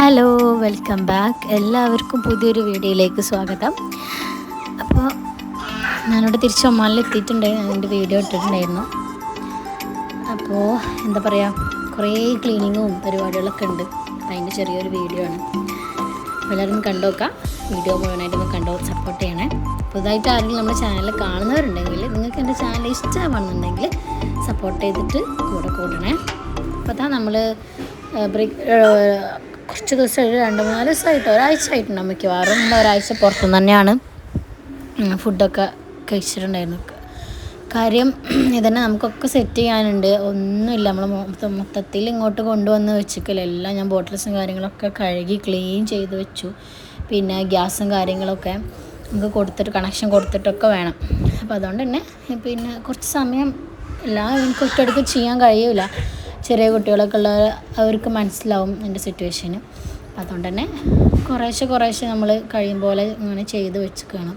Hello welcome back എല്ലാവർക്കും പുതിയൊരു വീഡിയോയിലേക്ക് സ്വാഗതം. അപ്പോൾ ഞാനിവിടെ തിരിച്ച് ഒമാനിൽ എത്തിയിട്ടുണ്ടായിരുന്നു. അതിന്റെ വീഡിയോ ഇട്ടിട്ടുണ്ടായിരുന്നു. അപ്പോൾ എന്താ പറയുക കുറേ ക്ലീനിങ്ങും പരിപാടികളൊക്കെ ഉണ്ട്. അപ്പോൾ അതിന്റെ ചെറിയൊരു വീഡിയോ ആണ്. എല്ലാവരും കണ്ടു നോക്കാം. വീഡിയോ ഒന്ന് കണ്ടു സപ്പോർട്ട് ചെയ്യണേ. പുതുതായിട്ട് ആരെങ്കിലും നമ്മുടെ ചാനൽ കാണുന്നവരുണ്ടെങ്കിൽ നിങ്ങൾക്ക് എന്റെ ചാനൽ ഇഷ്ടമാണെന്നുണ്ടെങ്കിൽ സപ്പോർട്ട് ചെയ്തിട്ട് കൂടെ കൂടണേ. അപ്പോൾ അതാ നമ്മൾ ബ്രേക്ക് കുറച്ച് ദിവസം ഒരു രണ്ട് മൂന്നാൽ ദിവസമായിട്ട് ഒരാഴ്ച ആയിട്ടുണ്ടാവും മിക്കവാറും. നമ്മൾ ഒരാഴ്ച പുറത്തുനിന്ന് തന്നെയാണ്. ഫുഡൊക്കെ കഴിച്ചിട്ടുണ്ടായിരുന്നു. കാര്യം ഇതന്നെ നമുക്കൊക്കെ സെറ്റ് ചെയ്യാനുണ്ട്. ഒന്നുമില്ല. നമ്മൾ മൊത്തം മൊത്തത്തിൽ ഇങ്ങോട്ട് കൊണ്ടുവന്ന് വെച്ചിക്കില്ല എല്ലാം ഞാൻ ബോട്ടിൽസും കാര്യങ്ങളൊക്കെ കഴുകി ക്ലീൻ ചെയ്ത് വെച്ചു. പിന്നെ ഗ്യാസും കാര്യങ്ങളൊക്കെ നമുക്ക് കൊടുത്തിട്ട് കണക്ഷൻ കൊടുത്തിട്ടൊക്കെ വേണം. അപ്പോൾ അതുകൊണ്ട് തന്നെ പിന്നെ കുറച്ച് സമയം എല്ലാം എനിക്ക് ഒറ്റയടുക്ക് ചെയ്യാൻ കഴിയില്ല ചെറിയ കുട്ടികളൊക്കെ ഉള്ള അവർക്ക് മനസ്സിലാവും എന്റെ സിറ്റുവേഷന് അതുകൊണ്ട് തന്നെ കുറേശ്ശെ കുറേശ്ശെ നമ്മൾ കഴിയും പോലെ ഇങ്ങനെ ചെയ്ത് വെച്ചിക്കണം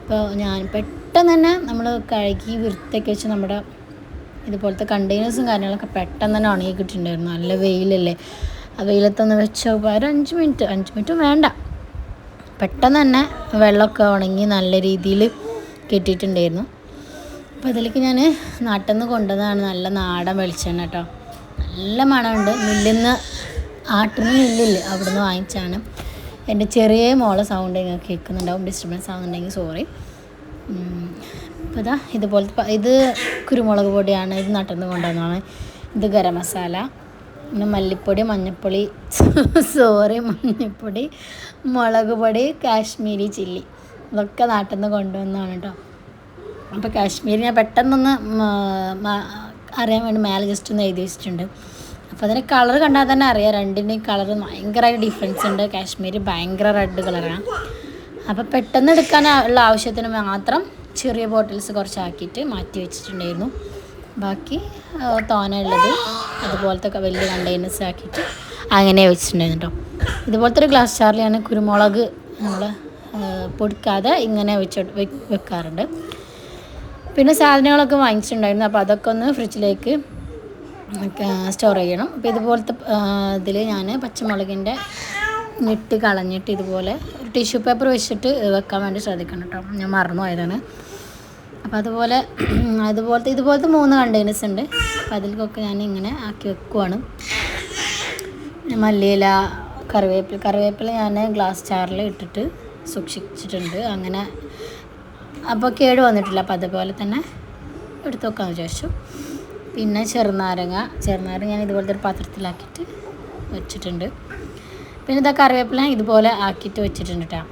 അപ്പോൾ ഞാൻ പെട്ടെന്ന് തന്നെ നമ്മൾ കഴുകി വൃത്തിയൊക്കെ വെച്ച് നമ്മുടെ ഇതുപോലത്തെ കണ്ടെയ്നേഴ്സും കാര്യങ്ങളൊക്കെ പെട്ടെന്ന് തന്നെ ഉണങ്ങി കിട്ടിയിട്ടുണ്ടായിരുന്നു. നല്ല വെയിലല്ലേ. ആ വെയിലത്തൊന്ന് വെച്ച് ഒരു അഞ്ച് മിനിറ്റ് അഞ്ച് മിനിറ്റ് വേണ്ട. പെട്ടെന്ന് തന്നെ വെള്ളമൊക്കെ ഉണങ്ങി നല്ല രീതിയിൽ കിട്ടിയിട്ടുണ്ടായിരുന്നു. അപ്പോൾ അതിലേക്ക് ഞാൻ നാട്ടിൽ നിന്ന് കൊണ്ടുവന്നതാണ് നല്ല നാടൻ വെളിച്ചെണ്ണ കേട്ടോ. നല്ല മണമുണ്ട്. മില്ലിൽ നിന്ന് ആട്ടുന്ന മില്ലില്ല അവിടെ നിന്ന് വാങ്ങിച്ചാണ് എന്റെ ചെറിയ മോളെ സൗണ്ട് ഇങ്ങനെ കേൾക്കുന്നുണ്ടാവും ഡിസ്റ്റർബൻസ് ആവുന്നുണ്ടെങ്കിൽ സോറി അപ്പോൾ ഇതാ ഇതുപോലത്തെ ഇത് കുരുമുളക് പൊടിയാണ് ഇത് നാട്ടിൽ നിന്ന് കൊണ്ടുവന്നതാണ്. ഇത് ഗരം മസാല പിന്നെ മല്ലിപ്പൊടി മഞ്ഞൾപ്പൊടി സോറി മഞ്ഞൾപ്പൊടി മുളക് പൊടി കാശ്മീരി ചില്ലി. ഇതൊക്കെ നാട്ടിൽ നിന്ന് കൊണ്ടുവന്നതാണ് കേട്ടോ. അപ്പോൾ കാശ്മീർ ഞാൻ പെട്ടെന്നൊന്ന് അറിയാൻ വേണ്ടി മേലെ ജസ്റ്റ് ഒന്ന് എഴുതി വെച്ചിട്ടുണ്ട്. അപ്പോൾ അതിന് കളർ കണ്ടാൽ തന്നെ അറിയാം. രണ്ടിന്റെയും കളർ ഭയങ്കരമായിട്ട് ഡിഫറൻസ് ഉണ്ട്. കാശ്മീർ ഭയങ്കര റെഡ് കളറാണ്. അപ്പോൾ പെട്ടെന്ന് എടുക്കാൻ ഉള്ള ആവശ്യത്തിന് മാത്രം ചെറിയ ബോട്ടിൽസ് കുറച്ചാക്കിയിട്ട് മാറ്റി വെച്ചിട്ടുണ്ടായിരുന്നു. ബാക്കി തോന ഉള്ളത് അതുപോലത്തെ വലിയ കണ്ടെയ്നേഴ്സ് ആക്കിയിട്ട് അങ്ങനെ വെച്ചിട്ടുണ്ടായിരുന്നു കേട്ടോ ഇതുപോലത്തെ ഒരു ഗ്ലാസ് ചാറിലാണ് കുരുമുളക് നമ്മൾ പൊടിക്കാതെ ഇങ്ങനെ വെച്ച് വെക്കാറുണ്ട്. പിന്നെ സാധനങ്ങളൊക്കെ വാങ്ങിച്ചിട്ടുണ്ടായിരുന്നു. അപ്പോൾ അതൊക്കെ ഒന്ന് ഫ്രിഡ്ജിലേക്ക് സ്റ്റോർ ചെയ്യണം. അപ്പോൾ ഇതുപോലത്തെ ഇതിൽ ഞാൻ പച്ചമുളകിന്റെ ഞെട്ട് കളഞ്ഞിട്ട് ഇതുപോലെ ഒരു ടിഷ്യൂ പേപ്പർ വെച്ചിട്ട് വെക്കാൻ വേണ്ടി ശ്രദ്ധിക്കണം കേട്ടോ. ഞാൻ മറന്നു പോയതാണ് അപ്പോൾ അതുപോലെ അതുപോലത്തെ ഇതുപോലത്തെ മൂന്ന് കണ്ടെയ്നേഴ്സ് ഉണ്ട്. അപ്പോൾ അതിലേക്കൊക്കെ ഞാൻ ഇങ്ങനെ ആക്കി വെക്കുവാണ്. മല്ലിയില കറിവേപ്പില കറിവേപ്പില ഞാൻ ഗ്ലാസ് ചാറിൽ ഇട്ടിട്ട് സൂക്ഷിച്ചിട്ടുണ്ട്. അങ്ങനെ അപ്പോൾ കേട് വന്നിട്ടില്ല. അപ്പോൾ അതുപോലെ തന്നെ എടുത്ത് വെക്കാമെന്ന് വിചാരിച്ചു. പിന്നെ ചെറുനാരങ്ങ. ചെറുനാരങ്ങ ഞാൻ ഇതുപോലത്തെ ഒരു പാത്രത്തിലാക്കിയിട്ട് വെച്ചിട്ടുണ്ട്. പിന്നെ ഇതാ കറിവേപ്പില ഇതുപോലെ ആക്കിയിട്ട് വെച്ചിട്ടുണ്ട് കേട്ടോ.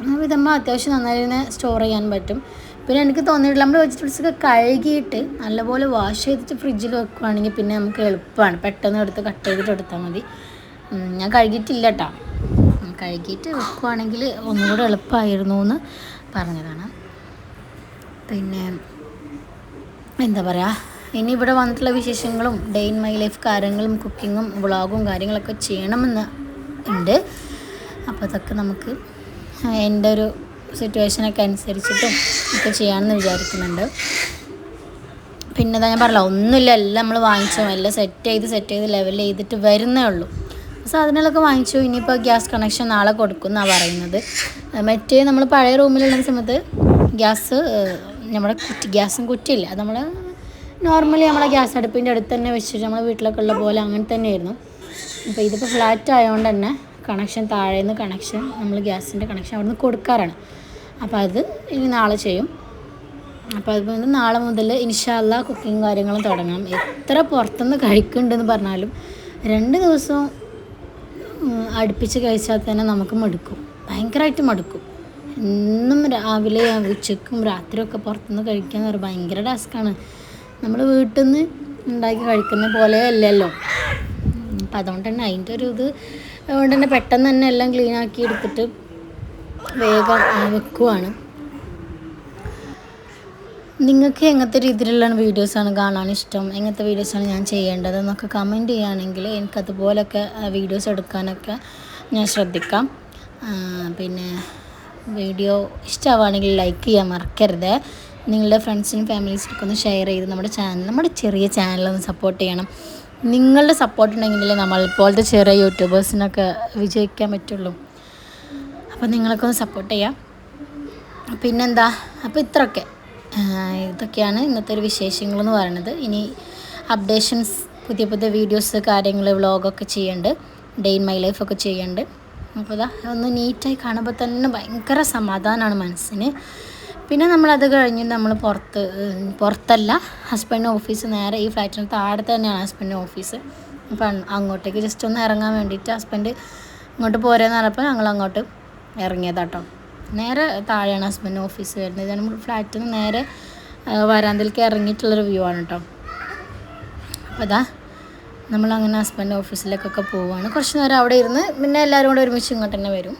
അപ്പോൾ ഇതമ്മ അത്യാവശ്യം നന്നായി തന്നെ സ്റ്റോർ ചെയ്യാൻ പറ്റും. പിന്നെ എനിക്ക് തോന്നിയിട്ടില്ല. നമ്മൾ വെജിറ്റബിൾസൊക്കെ കഴുകിയിട്ട് നല്ലപോലെ വാഷ് ചെയ്തിട്ട് ഫ്രിഡ്ജിൽ വെക്കുവാണെങ്കിൽ പിന്നെ നമുക്ക് എളുപ്പമാണ്. പെട്ടെന്ന് എടുത്ത് കട്ട് ചെയ്തിട്ട് എടുത്താൽ മതി. ഞാൻ കഴുകിയിട്ടില്ല കേട്ടോ. കഴുകിയിട്ട് വെക്കുവാണെങ്കിൽ ഒന്നുകൂടെ എളുപ്പമായിരുന്നു എന്ന് പറഞ്ഞതാണ്. പിന്നെ എന്താ പറയുക ഇനി ഇവിടെ വന്നിട്ടുള്ള വിശേഷങ്ങളും ഡേ ഇൻ മൈ ലൈഫ് കാര്യങ്ങളും കുക്കിങ്ങും വ്ളോഗും കാര്യങ്ങളൊക്കെ ചെയ്യണമെന്ന് ഉണ്ട്. അപ്പോൾ അതൊക്കെ നമുക്ക് എന്റെ ഒരു സിറ്റുവേഷനൊക്കെ അനുസരിച്ചിട്ടും ഒക്കെ ചെയ്യാമെന്ന് വിചാരിക്കുന്നുണ്ട്. പിന്നെ ഞാൻ പറഞ്ഞില്ല ഒന്നുമില്ല എല്ലാം നമ്മൾ വാങ്ങിച്ചു എല്ലാം സെറ്റ് ചെയ്ത് സെറ്റ് ചെയ്ത് ലെവൽ ചെയ്തിട്ട് വരുന്നേ ഉള്ളൂ. സാധനങ്ങളൊക്കെ വാങ്ങിച്ചു. ഇനിയിപ്പോൾ ഗ്യാസ് കണക്ഷൻ നാളെ കൊടുക്കും എന്നാണ് പറയുന്നത് മറ്റേ നമ്മൾ പഴയ റൂമിലുള്ള സമയത്ത് ഗ്യാസ് നമ്മുടെ കുറ്റി ഗ്യാസും കുറ്റിയില്ല? നമ്മൾ നോർമലി നമ്മളെ ഗ്യാസ് അടുപ്പിന്റെ അടുത്ത് തന്നെ വെച്ചിട്ട് നമ്മളെ വീട്ടിലൊക്കെ ഉള്ള പോലെ അങ്ങനെ തന്നെയായിരുന്നു. അപ്പോൾ ഇതിപ്പോൾ ഫ്ലാറ്റ് ആയതുകൊണ്ട് തന്നെ കണക്ഷൻ താഴെ നിന്ന് കണക്ഷൻ നമ്മൾ ഗ്യാസിന്റെ കണക്ഷൻ അവിടെ നിന്ന് കൊടുക്കാറാണ്. അപ്പോൾ അത് ഇനി നാളെ ചെയ്യും. അപ്പോൾ അതുകൊണ്ട് നാളെ മുതൽ ഇൻഷാല്ല കുക്കിങ് കാര്യങ്ങളും തുടങ്ങാം എത്ര പുറത്തുനിന്ന് കഴിക്കുന്നുണ്ടെന്ന് പറഞ്ഞാലും രണ്ട് ദിവസവും അടുപ്പിച്ച് കഴിച്ചാൽ തന്നെ നമുക്ക് മടുക്കും. ഭയങ്കരമായിട്ട് മടുക്കും. എന്നും രാവിലെ ഉച്ചക്കും രാത്രിയൊക്കെ പുറത്തുനിന്ന് കഴിക്കുക എന്ന് പറയുമ്പോൾ ഭയങ്കര ടാസ്ക്കാണ്. നമ്മൾ വീട്ടിൽ നിന്ന് ഉണ്ടാക്കി കഴിക്കുന്ന പോലെ അല്ലല്ലോ. അപ്പം അതുകൊണ്ട് തന്നെ അതിന്റെ ഒരു ഇത് അതുകൊണ്ട് തന്നെ പെട്ടെന്ന് തന്നെ എല്ലാം ക്ലീനാക്കി എടുത്തിട്ട് വേഗം വെക്കുവാണ്. നിങ്ങൾക്ക് എങ്ങനത്തെ രീതിയിലുള്ള വീഡിയോസാണ് കാണാൻ ഇഷ്ടം? എങ്ങനത്തെ വീഡിയോസാണ് ഞാൻ ചെയ്യേണ്ടത്? എന്നൊക്കെ കമന്റ് ചെയ്യുകയാണെങ്കിൽ എനിക്കതുപോലൊക്കെ വീഡിയോസ് എടുക്കാനൊക്കെ ഞാൻ ശ്രദ്ധിക്കാം. പിന്നെ വീഡിയോ ഇഷ്ടമാവുകയാണെങ്കിൽ ലൈക്ക് ചെയ്യാൻ മറക്കരുത്. നിങ്ങളുടെ ഫ്രണ്ട്സിനും ഫാമിലീസിനൊക്കെ ഒന്ന് ഷെയർ ചെയ്ത് നമ്മുടെ ചാനൽ നമ്മുടെ ചെറിയ ചാനലൊന്ന് സപ്പോർട്ട് ചെയ്യണം. നിങ്ങളുടെ സപ്പോർട്ട് ഉണ്ടെങ്കിലേ നമ്മളിപ്പോഴത്തെ ചെറിയ യൂട്യൂബേഴ്സിനൊക്കെ വിജയിക്കാൻ പറ്റുള്ളൂ. അപ്പോൾ നിങ്ങളൊക്കെ ഒന്ന് സപ്പോർട്ട് ചെയ്യാം. പിന്നെന്താ? അപ്പോൾ ഇത്രയൊക്കെ. ഇതൊക്കെയാണ് ഇന്നത്തെ ഒരു വിശേഷങ്ങളെന്ന് പറയുന്നത്. ഇനി അപ്ഡേഷൻസ് പുതിയ പുതിയ വീഡിയോസ് കാര്യങ്ങൾ വ്ളോഗൊക്കെ ചെയ്യുന്നുണ്ട് ഡേ ഇൻ മൈ ലൈഫ് ഒക്കെ ചെയ്യുന്നുണ്ട് അപ്പോൾ ഇതാ ഒന്ന് നീറ്റായി കാണുമ്പോൾ തന്നെ ഭയങ്കര സമാധാനമാണ് മനസ്സിന്. പിന്നെ നമ്മളത് കഴിഞ്ഞ് നമ്മൾ പുറത്ത് പുറത്തല്ല ഹസ്ബൻഡ് ഓഫീസ് നേരെ ഈ ഫ്ലാറ്റിന് താഴെ തന്നെയാണ് ഹസ്ബൻഡ് ഓഫീസ് അപ്പം അങ്ങോട്ടേക്ക് ജസ്റ്റ് ഒന്ന് ഇറങ്ങാൻ വേണ്ടിയിട്ട് ഹസ്ബൻഡ് ഇങ്ങോട്ട് പോരാന്ന് പറഞ്ഞപ്പോൾ ഞങ്ങൾ അങ്ങോട്ട് ഇറങ്ങിയതാട്ടോ. നേരെ താഴെയാണ് ഹസ്ബൻഡ് ഓഫീസ് വരുന്നത്. നമ്മൾ ഫ്ലാറ്റിൽ നിന്ന് നേരെ വരാന്തലേക്ക് ഇറങ്ങിയിട്ടുള്ളൊരു വ്യൂ ആണ് കേട്ടോ അപ്പോൾ അതാ നമ്മളങ്ങനെ ഹസ്ബൻഡ് ഓഫീസിലേക്കൊക്കെ പോവുകയാണ് കുറച്ച് നേരം അവിടെ ഇരുന്ന് പിന്നെ എല്ലാവരും കൂടെ ഒരുമിച്ച് ഇങ്ങോട്ട് തന്നെ വരും.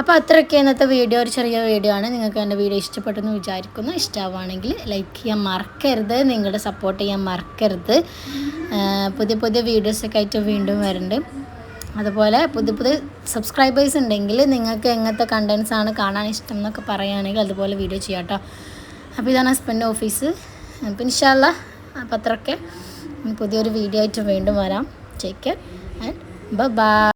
അപ്പോൾ അത്രയൊക്കെ ഇന്നത്തെ വീഡിയോ ഒരു ചെറിയ വീഡിയോ ആണ്. നിങ്ങൾക്ക് എന്റെ വീഡിയോ ഇഷ്ടപ്പെട്ടെന്ന് വിചാരിക്കുന്നു. ഇഷ്ടമാവുകയാണെങ്കിൽ ലൈക്ക് ചെയ്യാൻ മറക്കരുത്. നിങ്ങളുടെ സപ്പോർട്ട് ചെയ്യാൻ മറക്കരുത്. പുതിയ പുതിയ വീഡിയോസൊക്കെ ആയിട്ട് വീണ്ടും വരുന്നുണ്ട് അതുപോലെ പുതിയ പുതിയ സബ്സ്ക്രൈബേഴ്സ് ഉണ്ടെങ്കിൽ നിങ്ങൾക്ക് എങ്ങനത്തെ കണ്ടൻസ് ആണ് കാണാൻ ഇഷ്ടം എന്നൊക്കെ പറയുകയാണെങ്കിൽ അതുപോലെ വീഡിയോ ചെയ്യാം കേട്ടോ അപ്പോൾ ഇതാണ് ഹസ്ബൻഡ് ഓഫീസ് അപ്പം ഇൻഷാല്ല അപ്പം അത്രയൊക്കെ. പുതിയൊരു വീഡിയോ ആയിട്ട് വീണ്ടും വരാം. Take care and by